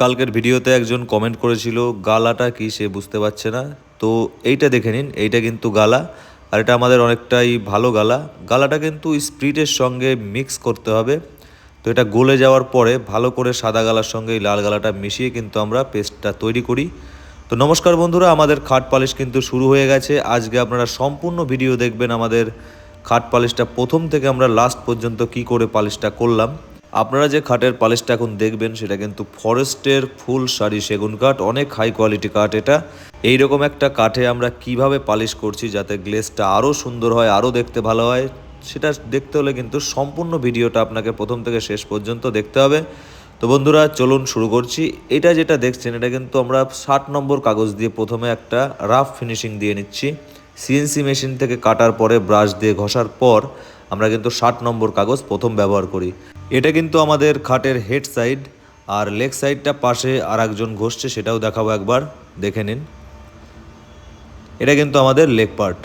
কালকের ভিডিওতে একজন কমেন্ট করেছিল, গালাটা কি সে বুঝতে পারছে না? তো এইটা দেখে নিন, এইটা কিন্তু গালা। আর এটা আমাদের অনেকটাই ভালো গালা। গালাটা কিন্তু স্প্রিটের সঙ্গে মিক্স করতে হবে। তো এটা গলে যাওয়ার পরে ভালো করে সাদা গালার সঙ্গে এই লাল গালাটা মিশিয়ে কিন্তু আমরা পেস্টটা তৈরি করি। তো নমস্কার বন্ধুরা, আমাদের খাট পালিশ কিন্তু শুরু হয়ে গেছে। আজকে আপনারা সম্পূর্ণ ভিডিও দেখবেন আমাদের খাট পালিশটা প্রথম থেকে আমরা লাস্ট পর্যন্ত কি করে পালিশটা করলাম। আপনারা যে খাটের পালিশটা এখন দেখবেন, সেটা কিন্তু ফরেস্টের ফুল সারি সেগুন কাঠ, অনেক হাই কোয়ালিটি কাঠ এটা। এই রকম একটা কাঠে আমরা কীভাবে পালিশ করছি যাতে গ্লেসটা আরও সুন্দর হয় আরও দেখতে ভালো হয়, সেটা দেখতে হলে কিন্তু সম্পূর্ণ ভিডিওটা আপনাকে প্রথম থেকে শেষ পর্যন্ত দেখতে হবে। তো বন্ধুরা, চলুন শুরু করছি। এটা যেটা দেখছেন, এটা কিন্তু আমরা ষাট নম্বর কাগজ দিয়ে প্রথমে একটা রাফ ফিনিশিং দিয়ে নিচ্ছি। সিএনসি মেশিন থেকে কাটার পরে ব্রাশ দিয়ে ঘষার পর আমরা কিন্তু ষাট নম্বর কাগজ প্রথম ব্যবহার করি। এটা কিন্তু আমাদের খাটের হেড সাইড আর লেগ সাইডটা পাশে আর একজন ঘষছে, সেটাও দেখাবো একবার। দেখে নিন। এটা কিন্তু আমাদের লেগ পার্ট।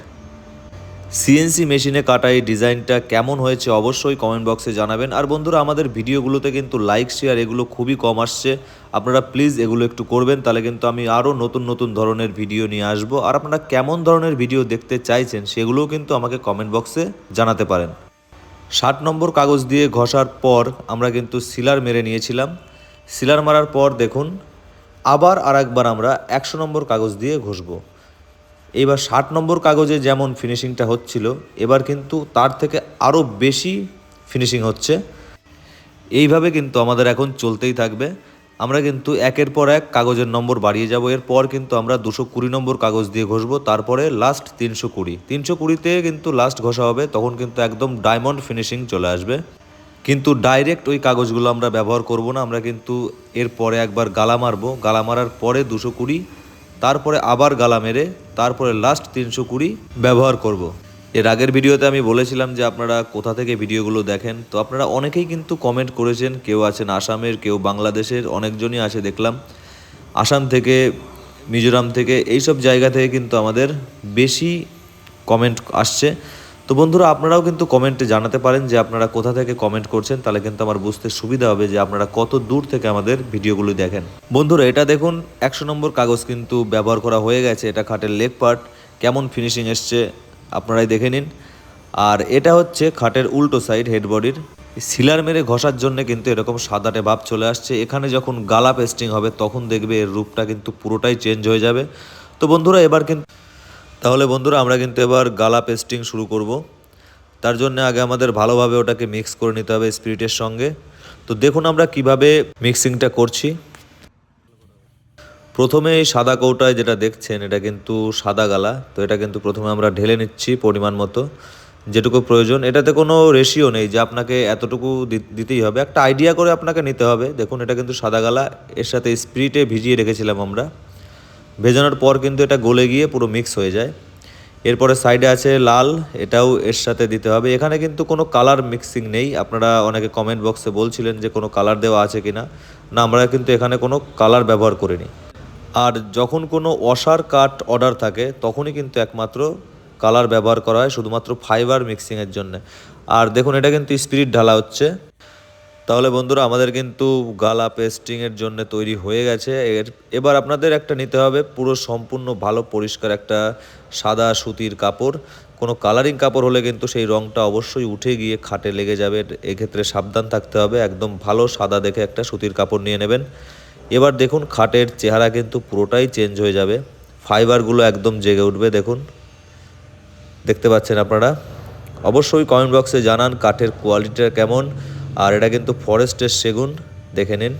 সিএনসি মেশিনে কাটা এই ডিজাইনটা কেমন হয়েছে অবশ্যই কমেন্ট বক্সে জানাবেন। আর বন্ধুরা, আমাদের ভিডিওগুলোতে কিন্তু লাইক শেয়ার এগুলো খুবই কম আসছে। আপনারা প্লিজ এগুলো একটু করবেন, তাহলে কিন্তু আমি আরও নতুন নতুন ধরনের ভিডিও নিয়ে আসব। আর আপনারা কেমন ধরনের ভিডিও দেখতে চাইছেন সেগুলোও কিন্তু আমাকে কমেন্ট বক্সে জানাতে পারেন। ষাট নম্বর কাগজ দিয়ে ঘষার পর আমরা কিন্তু সিলার মেরে নিয়েছিলাম। সিলার মারার পর দেখুন, আবার আরেকবার আমরা একশো নম্বর কাগজ দিয়ে ঘষবো। এবার ষাট নম্বর কাগজে যেমন ফিনিশিংটা হচ্ছিল, এবার কিন্তু তার থেকে আরও বেশি ফিনিশিং হচ্ছে। এইভাবে কিন্তু আমাদের এখন চলতেই থাকবে। আমরা কিন্তু একের পর এক কাগজের নম্বর বাড়িয়ে যাব। এরপর কিন্তু আমরা দুশো কুড়ি নম্বর কাগজ দিয়ে ঘষবো। তারপরে লাস্ট তিনশো কুড়ি। তিনশো কুড়িতে কিন্তু লাস্ট ঘষা হবে, তখন কিন্তু একদম ডায়মন্ড ফিনিশিং চলে আসবে। কিন্তু ডাইরেক্ট ওই কাগজগুলো আমরা ব্যবহার করব না। আমরা কিন্তু এরপরে একবার গালা মারবো। গালা মারার পরে দুশো কুড়ি, তারপরে আবার গালা মেরে তারপরে লাস্ট তিনশো কুড়ি ব্যবহার করব। এর আগের ভিডিওতে আমি বলেছিলাম যে আপনারা কোথা থেকে ভিডিওগুলো দেখেন, তো আপনারা অনেকেই কিন্তু কমেন্ট করেছেন, কেউ আছেন আসামের, কেউ বাংলাদেশের, অনেকজনই আছে দেখলাম আসাম থেকে, মিজোরাম থেকে, এইসব জায়গা থেকে কিন্তু আমাদের বেশি কমেন্ট আসছে তো বন্ধুরা, আপনারাও কিন্তু কমেন্টে জানাতে পারেন যে আপনারা কোথা থেকে কমেন্ট করছেন, তাহলে কিন্তু আমার বুঝতে সুবিধা হবে যে আপনারা কত দূর থেকে আমাদের ভিডিওগুলো দেখেন। বন্ধুরা, এটা দেখুন, একশো নম্বর কাগজ কিন্তু ব্যবহার করা হয়ে গেছে, এটা খাটের লেগ পার্ট, কেমন ফিনিশিং এসছে আপনারাই দেখে নিন। আর এটা হচ্ছে খাটের উল্টো সাইড হেড বডির সিলার মেরে ঘষার জন্য কিন্তু এরকম সাদাটে ভাব চলে আসছে। এখানে যখন গালা পেস্টিং হবে, তখন দেখবে এর রূপটা কিন্তু পুরোটাই চেঞ্জ হয়ে যাবে। তো বন্ধুরা, এবার কিন্তু তাহলে বন্ধুরা, আমরা কিন্তু এবার গালা পেস্টিং শুরু করব। তার জন্য আগে আমাদের ভালোভাবে ওটাকে মিক্স করে নিতে হবে স্পিরিটের সঙ্গে। তো দেখুন আমরা কীভাবে মিক্সিংটা করছি। প্রথমে এই সাদা কৌটায় যেটা দেখছেন, এটা কিন্তু সাদা গালা। তো এটা কিন্তু প্রথমে আমরা ঢেলে নিচ্ছি পরিমাণ মতো, যেটুকু প্রয়োজন। এটাতে কোনো রেশিও নেই যে আপনাকে এতটুকু দিতেই হবে। একটা আইডিয়া করে আপনাকে নিতে হবে। দেখুন, এটা কিন্তু সাদা গালা। এর সাথে স্প্রিটে ভিজিয়ে রেখেছিলাম আমরা। ভেজানোর পর কিন্তু এটা গলে গিয়ে পুরো মিক্স হয়ে যায়। এরপরে সাইডে আছে লাল, এটাও এর সাথে দিতে হবে। এখানে কিন্তু কোনো কালার মিক্সিং নেই। আপনারা অনেকে কমেন্ট বক্সে বলছিলেন যে কোনো কালার দেওয়া আছে কিনা। না, আমরা কিন্তু এখানে কোনো কালার ব্যবহার করিনি। আর যখন কোনো অসার কাট অর্ডার থাকে, তখনই কিন্তু একমাত্র কালার ব্যবহার করা হয় শুধুমাত্র ফাইবার মিক্সিংয়ের জন্য। আর দেখুন, এটা কিন্তু স্পিরিট ঢালা হচ্ছে। তাহলে বন্ধুরা আমাদের কিন্তু গালা পেস্টিংয়ের জন্য তৈরি হয়ে গেছে। এর, এবার আপনাদের একটা নিতে হবে পুরো সম্পূর্ণ ভালো পরিষ্কার একটা সাদা সুতির কাপড়। কোনো কালারিং কাপড় হলে কিন্তু সেই রঙটা অবশ্যই উঠে গিয়ে খাটে লেগে যাবে। এক্ষেত্রে সাবধান থাকতে হবে। একদম ভালো সাদা দেখে একটা সুতির কাপড় নিয়ে নেবেন। এবার দেখুন খাটের চেহারা কিন্তু পুরোটাই চেঞ্জ হয়ে যাবে। ফাইবারগুলো একদম জেগে উঠবে, দেখুন। দেখতে পাচ্ছেন আপনারা? অবশ্যই কমেন্ট বক্সে জানান কাঠের কোয়ালিটিটা কেমন। আর এটা কিন্তু ফরেস্টের সেগুন, দেখে নিন।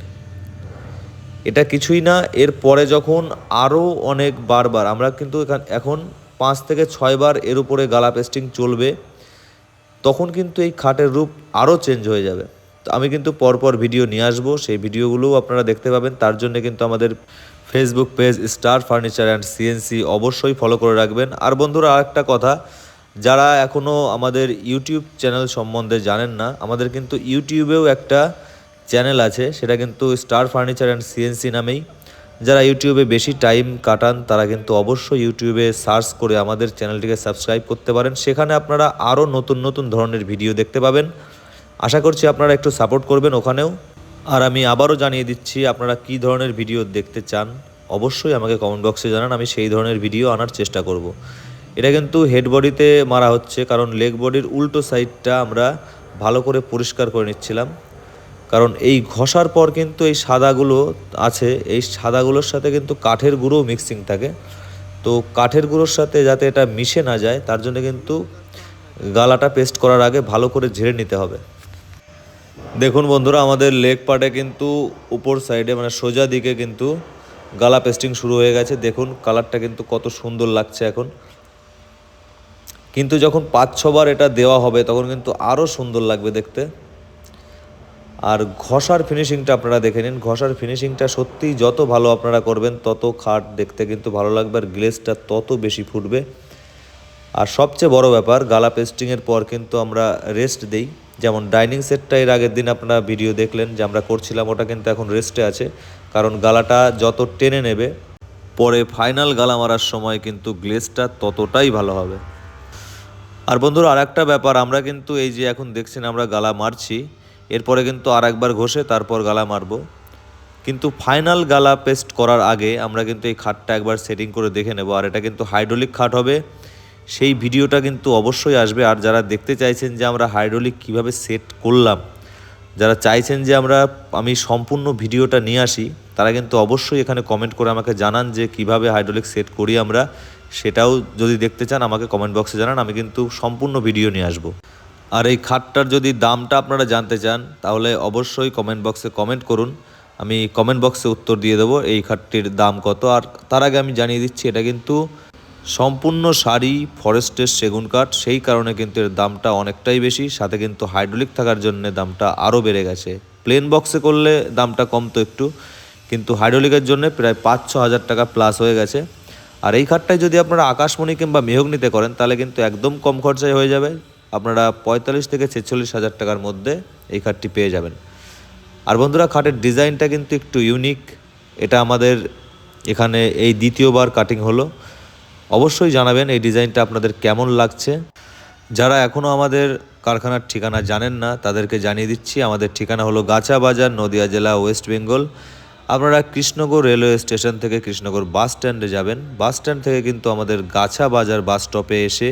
এটা কিছুই না, এর পরে যখন আরও অনেক বারবার, আমরা কিন্তু এখান, এখন পাঁচ থেকে ছয়বার এর উপরে গালা পেস্টিং চলবে, তখন কিন্তু এই খাটের রূপ আরও চেঞ্জ হয়ে যাবে। তো আমি কিন্তু পরপর ভিডিও নিয়ে আসব, সেই ভিডিওগুলোও আপনারা দেখতে পাবেন। তার জন্য কিন্তু আমাদের Facebook page star furniture and CNC অবশ্যই ফলো করে রাখবেন। আর বন্ধুরা, আরেকটা কথা যারা এখনও আমাদের ইউটিউব চ্যানেল সম্বন্ধে জানেন না, আমাদের কিন্তু ইউটিউবেও একটা চ্যানেল আছে, সেটা কিন্তু স্টার ফার্নিচার অ্যান্ড সিএনসি নামেই। যারা ইউটিউবে বেশি টাইম কাটান, তারা কিন্তু অবশ্যই ইউটিউবে সার্চ করে আমাদের চ্যানেলটিকে সাবস্ক্রাইব করতে পারেন। সেখানে আপনারা আরও নতুন নতুন ধরনের ভিডিও দেখতে পাবেন। আশা করছি আপনারা একটু সাপোর্ট করবেন ওখানেও। আর আমি আবারও জানিয়ে দিচ্ছি, আপনারা কি ধরনের ভিডিও দেখতে চান, অবশ্যই আমাকে কমেন্ট বক্সে জানান, আমি সেই ধরনের ভিডিও আনার চেষ্টা করব। এটা কিন্তু হেড বডিতে মারা হচ্ছে, কারণ লেগ বডির উল্টো সাইডটা আমরা ভালো করে পরিষ্কার করে নিচ্ছিলাম। কারণ এই ঘষার পর কিন্তু এই সাদাগুলো আছে, এই সাদাগুলোর সাথে কিন্তু কাঠের গুঁড়ো মিক্সিং থাকে। তো কাঠের গুঁড়োর সাথে যাতে এটা মিশে না যায়, তার জন্য কিন্তু গালাটা পেস্ট করার আগে ভালো করে ঝেড়ে নিতে হবে। দেখুন বন্ধুরা, আমাদের লেগ পার্টে কিন্তু উপর সাইডে মানে সোজা দিকে কিন্তু গালা পেস্টিং শুরু হয়ে গেছে। দেখুন কালারটা কিন্তু কত সুন্দর লাগছে এখন। কিন্তু যখন পাঁচ ছবার এটা দেওয়া হবে, তখন কিন্তু আরও সুন্দর লাগবে দেখতে। আর ঘষার ফিনিশিংটা আপনারা দেখে নিন। ঘষার ফিনিশিংটা সত্যিই যত ভালো আপনারা করবেন, তত খাট দেখতে কিন্তু ভালো লাগবে আর গ্লেসটা তত বেশি ফুটবে। আর সবচেয়ে বড় ব্যাপার, গালা পেস্টিংয়ের পর কিন্তু আমরা রেস্ট দেই। যেমন ডাইনিং সেটটা এর আগের দিন আপনারা ভিডিও দেখলেন যে আমরা করছিলাম, ওটা কিন্তু এখন রেস্টে আছে। কারণ গালাটা যত টেনে নেবে, পরে ফাইনাল গালা মারার সময় কিন্তু গ্লেসটা ততটাই ভালো হবে। আর বন্ধুরা আর একটা ব্যাপার, আমরা কিন্তু এই যে এখন দেখছেন আমরা গালা মারছি, এরপরে কিন্তু আর একবার ঘষে তারপর গালা মারবো। কিন্তু ফাইনাল গালা পেস্ট করার আগে আমরা কিন্তু এই খাটটা একবার সেটিং করে দেখে নেব, আর এটা কিন্তু হাইড্রোলিক খাট হবে। সেই ভিডিওটা কিন্তু অবশ্যই আসবে, আর যারা দেখতে চাইছেন যে আমরা হাইড্রোলিক কীভাবে সেট করলাম, যারা চাইছেন যে আমরা, আমি সম্পূর্ণ ভিডিওটা নিয়ে আসি, তারা কিন্তু অবশ্যই এখানে কমেন্ট করে আমাকে জানান যে কীভাবে হাইড্রোলিক সেট করি আমরা। সেটাও যদি দেখতে চান, আমাকে কমেন্ট বক্সে জানান, আমি কিন্তু সম্পূর্ণ ভিডিও নিয়ে আসব। আর এই খাটটার যদি দামটা আপনারা জানতে চান, তাহলে অবশ্যই কমেন্ট বক্সে কমেন্ট করুন। আমি কমেন্ট বক্সে উত্তর দিয়ে দেবো এই খাটটির দাম কত। আর তার আগে আমি জানিয়ে দিচ্ছি, এটা কিন্তু সম্পূর্ণ শাড়ি, ফরেস্টের সেগুন কাঠ। সেই কারণে কিন্তু এর দামটা অনেকটাই বেশি। সাথে কিন্তু হাইড্রোলিক থাকার জন্য দামটা আরও বেড়ে গেছে। প্লেন বক্সে করলে দামটা কমতো একটু, কিন্তু হাইড্রোলিকের জন্য প্রায় পাঁচ ছ হাজার টাকা প্লাস হয়ে গেছে। আর এই খাটটায় যদি আপনারা আকাশমণি কিংবা মেহগনিতে করেন, তাহলে কিন্তু একদম কম খরচায় হয়ে যাবে। আপনারা পঁয়তাল্লিশ থেকে ছেচল্লিশ হাজার টাকার মধ্যে এই খাটটি পেয়ে যাবেন। আর বন্ধুরা, খাটের ডিজাইনটা কিন্তু একটু ইউনিক এটা আমাদের এখানে এই দ্বিতীয়বার কাটিং হলো। অবশ্যই জানাবেন এই ডিজাইনটা আপনাদের কেমন লাগছে। যারা এখনও আমাদের কারখানার ঠিকানা জানেন না, তাদেরকে জানিয়ে দিচ্ছি, আমাদের ঠিকানা হলো গাছা বাজার, নদিয়া জেলা, ওয়েস্ট বেঙ্গল। আপনারা কৃষ্ণগড় রেলওয়ে স্টেশন থেকে কৃষ্ণগড় বাস স্ট্যান্ডে যাবেন। বাস স্ট্যান্ড থেকে কিন্তু আমাদের গাছা বাজার বাস স্টপে এসে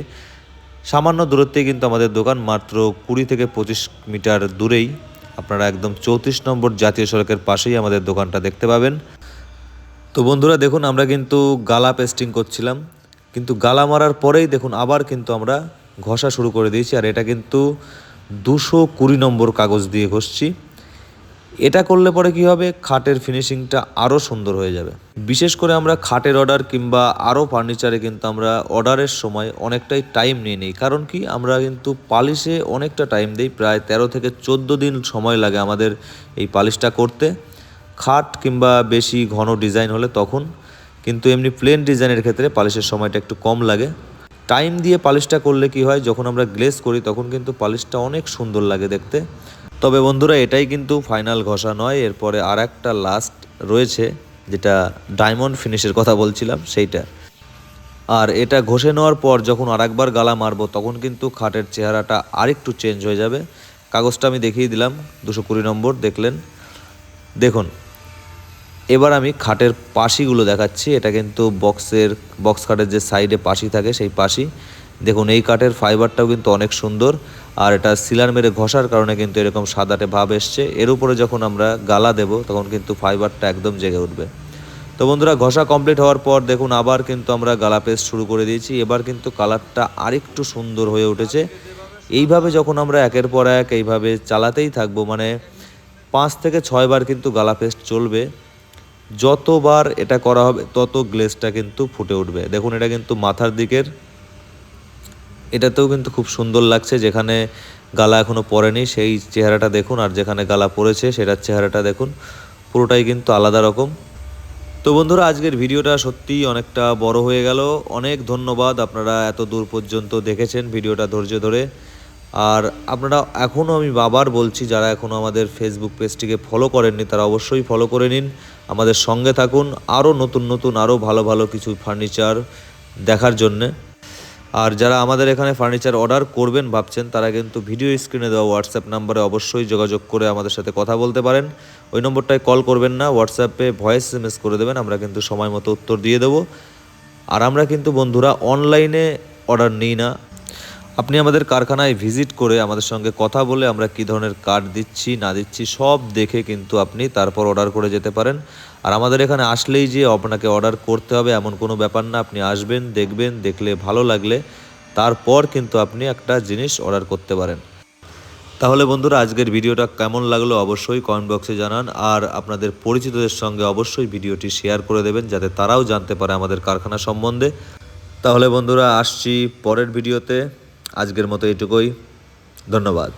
সামান্য দূরত্বে কিন্তু আমাদের দোকান মাত্র কুড়ি থেকে পঁচিশ মিটার দূরেই। আপনারা একদম চৌত্রিশ নম্বর জাতীয় সড়কের পাশেই আমাদের দোকানটা দেখতে পাবেন। তো বন্ধুরা, দেখুন, আমরা কিন্তু গালা পেস্টিং করছিলাম। কিন্তু গালা মারার পরেই দেখুন, আবার কিন্তু আমরা ঘষা শুরু করে দিয়েছি। আর এটা কিন্তু দুশো কুড়ি নম্বর কাগজ দিয়ে ঘষছি। এটা করলে পরে কি হবে? খাটের ফিনিশিংটা আরও সুন্দর হয়ে যাবে। বিশেষ করে আমরা খাটের অর্ডার কিংবা আরও ফার্নিচারে কিন্তু আমরা অর্ডারের সময় অনেকটাই টাইম নিয়ে নিই। কারণ কি? আমরা কিন্তু পালিশে অনেকটা টাইম দিই। প্রায় তেরো থেকে চোদ্দ দিন সময় লাগে আমাদের এই পালিশটা করতে। খাট কিংবা বেশি ঘন ডিজাইন হলে তখন। কিন্তু এমনি প্লেন ডিজাইনের ক্ষেত্রে পালিশের সময়টা একটু কম লাগে। টাইম দিয়ে পালিশটা করলে কি হয়? যখন আমরা গ্লেস করি, তখন কিন্তু পালিশটা অনেক সুন্দর লাগে দেখতে। তবে বন্ধুরা, এটাই কিন্তু ফাইনাল ঘষা নয়, এরপরে আর একটা লাস্ট রয়েছে, যেটা ডায়মন্ড ফিনিশের কথা বলছিলাম, সেইটা। আর এটা ঘষে নেওয়ার পর যখন আরেকবার গালা মারবো, তখন কিন্তু খাটের চেহারাটা আরেকটু চেঞ্জ হয়ে যাবে। কাগজটা আমি দেখিয়ে দিলাম, দুশো কুড়ি নম্বর, দেখলেন। দেখুন, এবার আমি খাটের পাশিগুলো দেখাচ্ছি, এটা কিন্তু বক্সের বক্স খাটের যে সাইডে পাশি থাকে, সেই পাশি। দেখুন, এই কাঠের ফাইবারটাও কিন্তু অনেক সুন্দর। আর এটা সিলার মেরে ঘষার কারণে কিন্তু এরকম সাদাটে ভাব এসছে। এর উপরে যখন আমরা গালা দেব, তখন কিন্তু ফাইবারটা একদম জেগে উঠবে। তো বন্ধুরা, ঘষা কমপ্লিট হওয়ার পর দেখুন আবার কিন্তু আমরা গালা পেস্ট শুরু করে দিয়েছি। এবার কিন্তু কালারটা আরেকটু সুন্দর হয়ে উঠেছে। এইভাবে যখন আমরা একের পর এক এইভাবে চালাতেই থাকব মানে পাঁচ থেকে ছয়বার কিন্তু গালা পেস্ট চলবে। যতবার এটা করা হবে, তত গ্লেসটা কিন্তু ফুটে উঠবে। দেখুন, এটা কিন্তু মাথার দিকের এটাতেও কিন্তু খুব সুন্দর লাগছে, যেখানে গালা এখনও পরেনি, সেই চেহারাটা দেখুন, আর যেখানে গালা পড়েছে সেটার চেহারাটা দেখুন, পুরোটাই কিন্তু আলাদা রকম। তো বন্ধুরা, আজকের ভিডিওটা সত্যিই অনেকটা বড় হয়ে গেল। অনেক ধন্যবাদ আপনারা এত দূর পর্যন্ত দেখেছেন ভিডিওটা ধৈর্য ধরে। আর আপনারা এখনও আমি বাবার বলছি, যারা এখনও আমাদের ফেসবুক পেজটিকে ফলো করেননি, তারা অবশ্যই ফলো করে নিন। আমাদের সঙ্গে থাকুন আরও নতুন নতুন, আরও ভালো ভালো কিছু ফার্নিচার দেখার জন্যে। আর যারা আমাদের এখানে ফার্নিচার অর্ডার করবেন ভাবছেন, তারা কিন্তু ভিডিও স্ক্রিনে দেওয়া হোয়াটসঅ্যাপ নাম্বারে অবশ্যই যোগাযোগ করে আমাদের সাথে কথা বলতে পারেন। ওই নম্বরটায় কল করবেন না হোয়াটসঅ্যাপে ভয়েস এস করে দেবেন, আমরা কিন্তু সময় মতো উত্তর দিয়ে দেবো। আর আমরা কিন্তু বন্ধুরা অনলাইনে অর্ডার নিই না। আপনি আমাদের কারখানায় ভিজিট করে আমাদের সঙ্গে কথা বলে আমরা কী ধরনের কার্ড দিচ্ছি, না দিচ্ছি, সব দেখে কিন্তু আপনি তারপর অর্ডার করে যেতে পারেন। আর আমাদের এখানে আসলেই যে আপনাকে অর্ডার করতে হবে এমন কোনো ব্যাপার না, আপনি আসবেন, দেখবেন, দেখলে ভালো লাগলে, তারপর কিন্তু আপনি একটা জিনিস অর্ডার করতে পারেন। তাহলে বন্ধুরা, আজকের ভিডিওটা কেমন লাগল অবশ্যই কমেন্ট বক্সে জানান, আর আপনাদের পরিচিতদের সঙ্গে অবশ্যই ভিডিওটি শেয়ার করে দেবেন, যাতে তারাও জানতে পারে আমাদের কারখানা সম্বন্ধে। তাহলে বন্ধুরা, আসছি পরের ভিডিওতে। আজকের মতো এটুকুই। ধন্যবাদ।